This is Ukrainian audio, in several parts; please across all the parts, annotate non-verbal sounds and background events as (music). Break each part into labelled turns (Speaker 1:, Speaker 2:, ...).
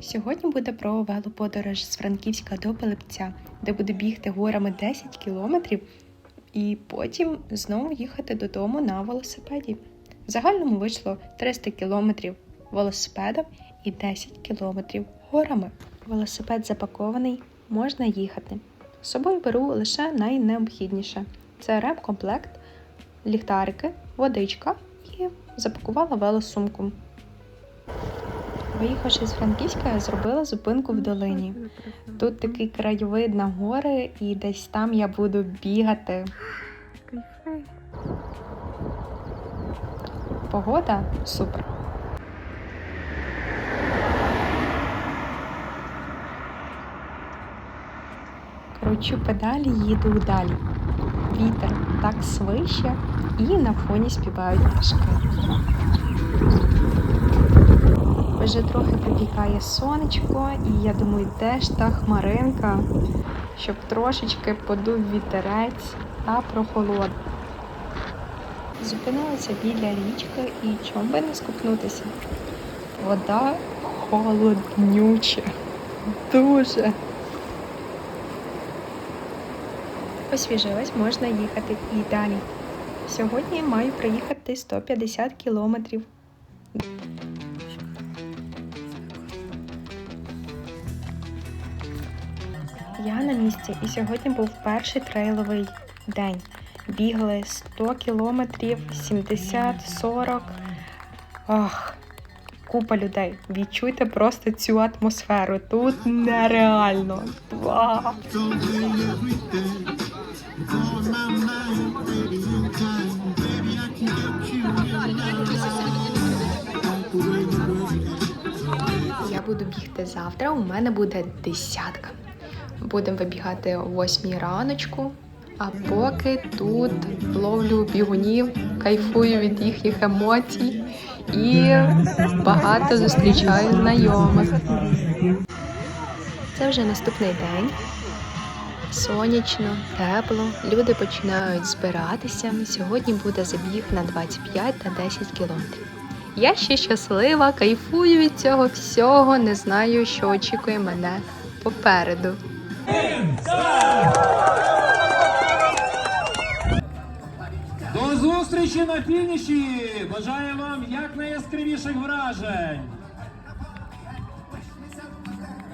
Speaker 1: Сьогодні буде про велоподорож з Франківська до Пилипця, де буду бігти горами 10 кілометрів і потім знову їхати додому на велосипеді. В загальному вийшло 300 кілометрів велосипедом і 10 кілометрів горами. Велосипед запакований, можна їхати. З собою беру лише найнеобхідніше: це ремкомплект, ліхтарики, водичка і запакувала велосумку. Виїхавши з Франківська, я зробила зупинку в долині. Тут такий краєвид на гори, і десь там я буду бігати. Погода супер. Кручу педалі, їду далі. Вітер так свище, і на фоні співають пташки. Вже трохи припікає сонечко, і я думаю, де ж та хмаринка, щоб трошечки подув вітерець та прохолод. Зупинилася біля річки і чом би не скупнутися. Вода холоднюча. Дуже. Освіжилась, можна їхати і далі. Сьогодні маю проїхати 150 кілометрів. Я на місці, і сьогодні був перший трейловий день. Бігли 100 кілометрів, 70, 40. Ах, купа людей. Відчуйте просто цю атмосферу. Тут нереально. Я буду бігти завтра. У мене буде десятка. Будемо вибігати о 8 раночку. А поки тут ловлю бігунів, кайфую від їхніх емоцій і багато зустрічаю знайомих. Це вже наступний день. Сонячно, тепло. Люди починають збиратися. Сьогодні буде забіг на 25 та 10 кілометрів. Я ще щаслива, кайфую від цього всього, не знаю, що очікує мене попереду.
Speaker 2: До зустрічі на фініші! Бажаю вам якнайяскравіших вражень!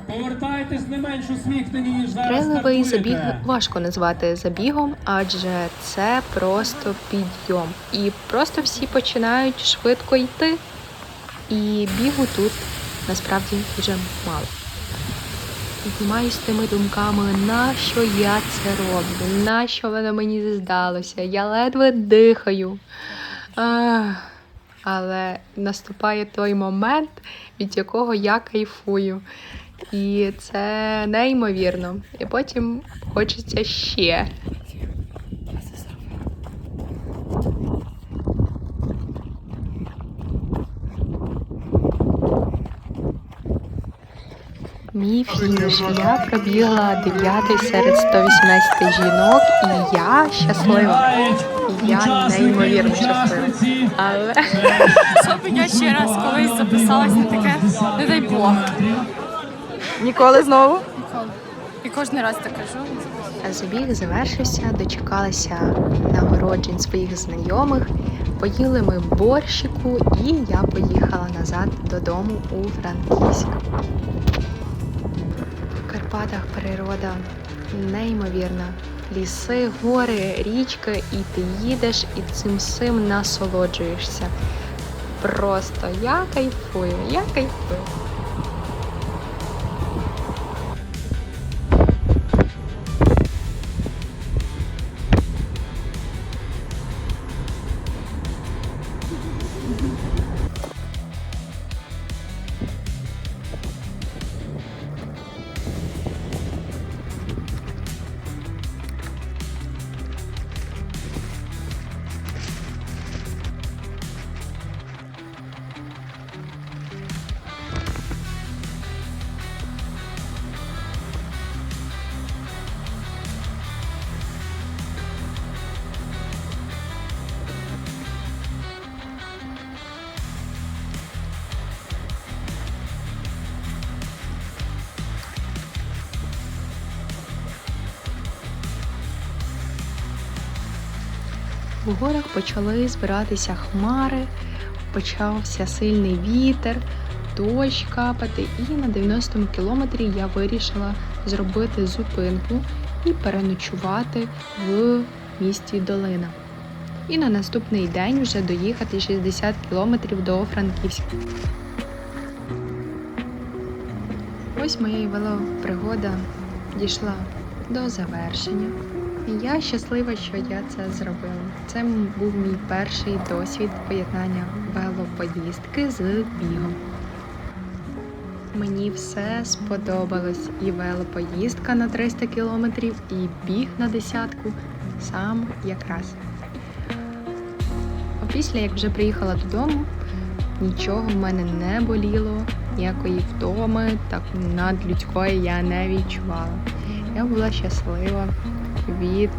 Speaker 2: Повертайтесь не менш усміхнені, ніж зараз стартуєте.
Speaker 1: забіг важко назвати забігом, адже це просто підйом. І просто всі починають швидко йти. І бігу тут насправді вже мало. Піднімаюсь тими думками, нащо я це роблю, нащо воно мені здалося, я ледве дихаю. Ах, але наступає той момент, від якого я кайфую. І це неймовірно. І потім хочеться ще. Мій фініш. Я пробігла дев'ятий серед 118 жінок, і я щаслива. Я неймовірно щаслива. Але (laughs)
Speaker 3: Щоб я ще раз колись записалась на таке, не дай Бог.
Speaker 1: ніколи знову. Ніколи.
Speaker 3: І кожен раз так кажу.
Speaker 1: Забіг завершився, дочекалася нагороджень своїх знайомих. Поїли ми борщику, і я поїхала назад додому у Франківськ. Карпатах природа неймовірна. Ліси, гори, річки, і ти їдеш і цим всім насолоджуєшся. Просто я кайфую, я кайфую. В горах почали збиратися хмари, почався сильний вітер, дощ капати, і на 90-му кілометрі я вирішила зробити зупинку і переночувати в місті Долина. І на наступний день вже доїхати 60 кілометрів до Франківська. Ось моя велопригода дійшла до завершення. Я щаслива, що я це зробила. Це був мій перший досвід поєднання велопоїздки з бігом. Мені все сподобалось. І велопоїздка на 300 кілометрів, і біг на десятку сам якраз. А після, як вже приїхала додому, нічого в мене не боліло, ніякої втоми, так надлюдської я не відчувала. Я була щаслива від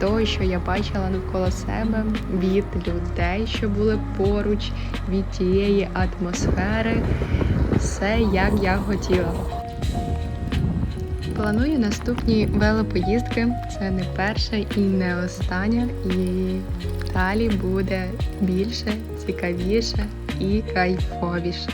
Speaker 1: того, що я бачила навколо себе, від людей, що були поруч, від тієї атмосфери, все як я хотіла. Планую наступні велопоїздки. Це не перша і не остання. І далі буде більше, цікавіше і кайфовіше.